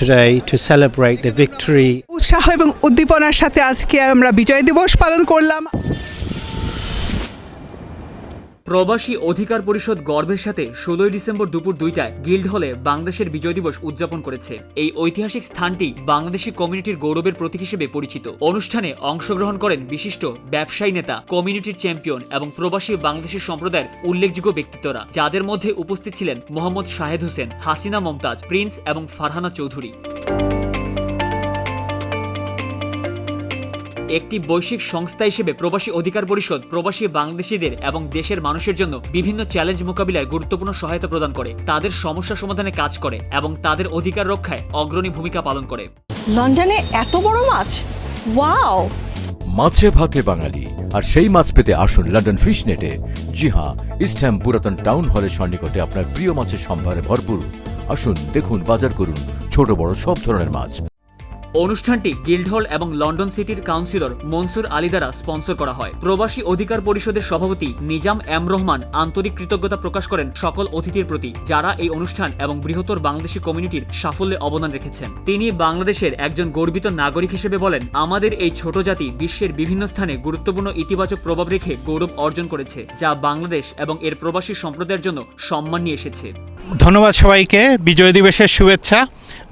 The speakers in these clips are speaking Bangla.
today to celebrate the victory. উৎসাহ এবং উদ্দীপনার সাথে আজকে আমরা বিজয় দিবস পালন করলাম। প্রবাসী অধিকার পরিষদ গর্বের সাথে ষোলোই ডিসেম্বর দুপুর দুইটায় গিল্ড হলে বাংলাদেশের বিজয় দিবস উদযাপন করেছে। এই ঐতিহাসিক স্থানটি বাংলাদেশি কমিউনিটির গৌরবের প্রতীক হিসেবে পরিচিত। অনুষ্ঠানে অংশগ্রহণ করেন বিশিষ্ট ব্যবসায়ী নেতা, কমিউনিটির চ্যাম্পিয়ন এবং প্রবাসী বাংলাদেশি সম্প্রদায়ের উল্লেখযোগ্য ব্যক্তিত্বরা, যাদের মধ্যে উপস্থিত ছিলেন মোহাম্মদ শাহেদ হোসেন, হাসিনা মমতাজ, প্রিন্স এবং ফারহানা চৌধুরী। একটি বৈশ্বিক সংস্থা হিসেবে প্রবাসী অধিকার পরিষদ প্রবাসী বাংলাদেশিদের এবং দেশের মানুষের জন্য বিভিন্ন চ্যালেঞ্জ মোকাবিলায় গুরুত্বপূর্ণ সহায়তা প্রদান করে। তাদের সমস্যা সমাধানে কাজ করে এবং তাদের অধিকার রক্ষায় অগ্রণী ভূমিকা পালন করে। লন্ডনে এত বড় মাছ? ওয়াও! মাছে ভাতে বাঙালি আর সেই মাছ পেতে আসুন লন্ডন ফিশ নেটে জি হ্যাঁ ইস্টহ্যাম পুরাতন টাউন হলের সন্নিকটে আপনার প্রিয় মাছের সম্ভারে ভরপুর। আসুন দেখুন বাজার করুন ছোট বড় সব ধরনের মাছ। অনুষ্ঠানটি গিল্ডহল এবং লন্ডন সিটির কাউন্সিলর মনসুর আলী দ্বারা স্পন্সর করা হয়। প্রবাসী অধিকার পরিষদের সভাপতি নিজাম এম রহমান আন্তরিক কৃতজ্ঞতা প্রকাশ করেন সকল অতিথির প্রতি, যারা এই অনুষ্ঠান এবং বৃহত্তর বাংলাদেশি কমিউনিটির সাফল্যে অবদান রেখেছেন। তিনি বাংলাদেশের একজন গর্বিত নাগরিক হিসেবে বলেন, আমাদের এই ছোট জাতি বিশ্বের বিভিন্ন স্থানে গুরুত্বপূর্ণ ইতিবাচক প্রভাব রেখে গৌরব অর্জন করেছে, যা বাংলাদেশ এবং এর প্রবাসী সম্প্রদায়ের জন্য সম্মান নিয়ে এসেছে। ধন্যবাদ সবাইকে। বিজয় দিবসের শুভেচ্ছা।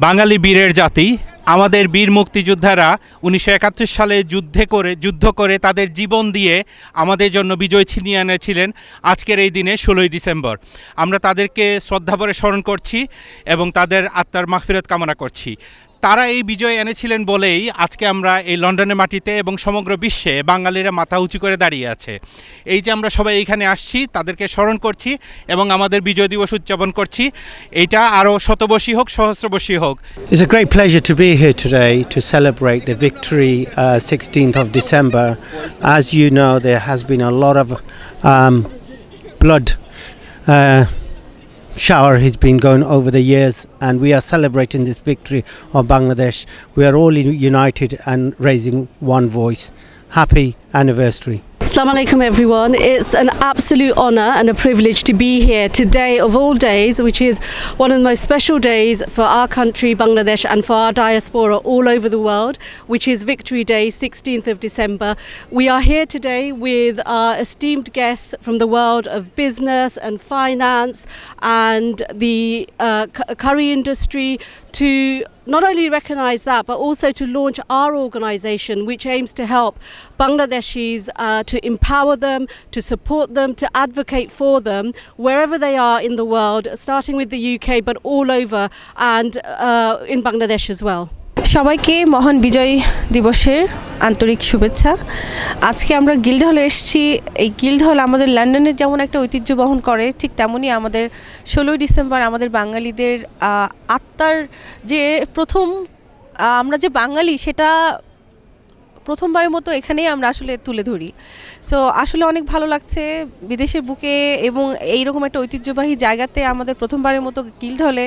বাঙালি বীরের জাতি। আমাদের বীর মুক্তিযোদ্ধারা উনিশশো একাত্তর সালে যুদ্ধে করে, যুদ্ধ করে তাদের জীবন দিয়ে আমাদের জন্য বিজয় ছিনিয়ে এনেছিলেন আজকের এই দিনে ষোলোই ডিসেম্বর। আমরা তাদেরকে শ্রদ্ধাভরে স্মরণ করছি এবং তাদের আত্মার মাহফিরত কামনা করছি। তারা এই বিজয় এনেছিলেন বলেই আজকে আমরা এই লন্ডনের মাটিতে এবং সমগ্র বিশ্বে বাঙালিরা মাথা উঁচু করে দাঁড়িয়ে আছে। এই যে আমরা সবাই এইখানে আসছি তাদেরকে স্মরণ করছি এবং আমাদের বিজয় দিবস উদযাপন করছি। এইটা আরও শতবর্ষী হোক সহস্রবর্ষী হোক। It's a great pleasure to be here today to celebrate the victory, uh, 16th of December. As you know, there has been a lot of um, uh, shower has been going over the years, and we are celebrating this victory of Bangladesh. We are all united and raising one voice. Happy anniversary. Assalamu alaikum everyone. It's an absolute honor and a privilege to be here today of all days, which is one of the most special days for our country, Bangladesh, and for our diaspora all over the world, which is Victory Day, 16th of December. We are here today with our esteemed guests from the world of business and finance and the uh, curry industry to not only recognize that but also to launch our organization which aims to help Bangladeshis uh, to empower them, to support them, to advocate for them wherever they are in the world, starting with the UK but all over and uh, in Bangladesh as well. সবাইকে মহান বিজয় দিবসের আন্তরিক শুভেচ্ছা আজকে আমরা গিল্ড হলে এসেছি এই গিল্ড হল আমাদের লন্ডনের যেমন একটা ঐতিহ্য বহন করে ঠিক তেমনই আমাদের ষোলোই ডিসেম্বর আমাদের বাঙালিদের আত্মার যে প্রথম আমরা যে বাঙালি সেটা প্রথমবারের মতো এখানেই আমরা আসলে তুলে ধরি। সো আসলে অনেক ভালো লাগছে বিদেশের বুকে এবং এইরকম একটা ঐতিহ্যবাহী জায়গাতে আমাদের প্রথমবারের মতো গিল্ড হলে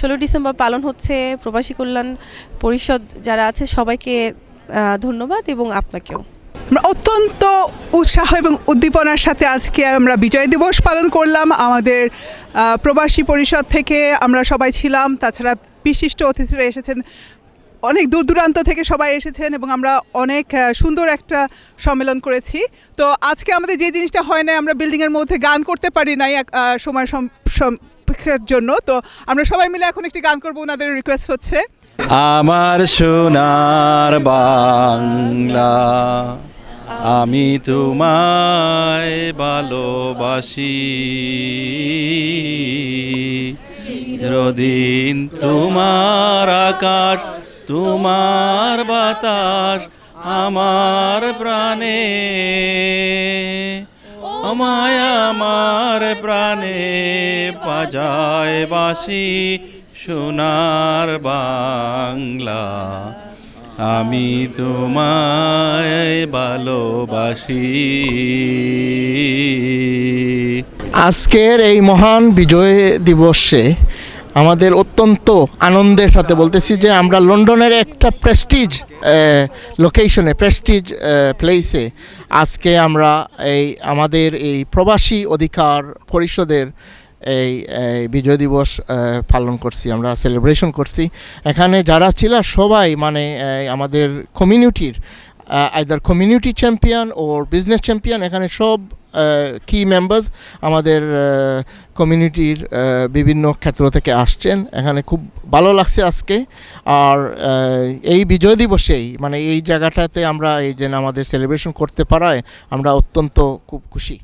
ষোলো ডিসেম্বর পালন হচ্ছে। প্রবাসী কল্যাণ পরিষদ যারা আছে সবাইকে ধন্যবাদ এবং আপনাকেও। আমরা অত্যন্ত উৎসাহ এবং উদ্দীপনার সাথে আজকে আমরা বিজয় দিবস পালন করলাম। আমাদের প্রবাসী পরিষদ থেকে আমরা সবাই ছিলাম। তাছাড়া বিশিষ্ট অতিথিরা এসেছেন। অনেক দূর দূরান্ত থেকে সবাই এসেছেন এবং আমরা অনেক সুন্দর একটা সম্মেলন করেছি। তো আজকে আমাদের যে জিনিসটা হয় না আমরা বিল্ডিংয়ের মধ্যে গান করতে পারি নাই সময় সম- সম্পর্কের জন্য। তো আমরা সবাই মিলে এখন একটি গান করব, ওনাদের রিকোয়েস্ট হচ্ছে। আমার সোনার বাংলা। আমি তোমায় ভালোবাসি। চিরদিন তোমার আকাশ, তোমার বাতাস আমার প্রাণে। আমায় আমার প্রাণে বাজায় বাসি সোনার বাংলা। আমি তোমায় ভালোবাসি। আজকের এই মহান বিজয় দিবসে আমাদের অত্যন্ত আনন্দের সাথে বলতেছি যে আমরা লন্ডনের একটা প্রেস্টিজ লোকেশনে প্রেস্টিজ প্লেসে আজকে আমরা এই আমাদের এই প্রবাসী অধিকার পরিষদের এই বিজয় দিবস পালন করছি, আমরা সেলিব্রেশন করছি। এখানে যারা ছিল সবাই মানে আমাদের কমিউনিটির আইদার কমিউনিটি চ্যাম্পিয়ন ও বিজনেস চ্যাম্পিয়ন এখানে সব কি মেম্বার্স আমাদের কমিউনিটির বিভিন্ন ক্ষেত্র থেকে আসছেন। এখানে খুব ভালো লাগছে আজকে। আর এই বিজয় দিবসেই মানে এই জায়গাটাতে আমরা এই যে আমাদের সেলিব্রেশন করতে পারায় আমরা অত্যন্ত খুব খুশি।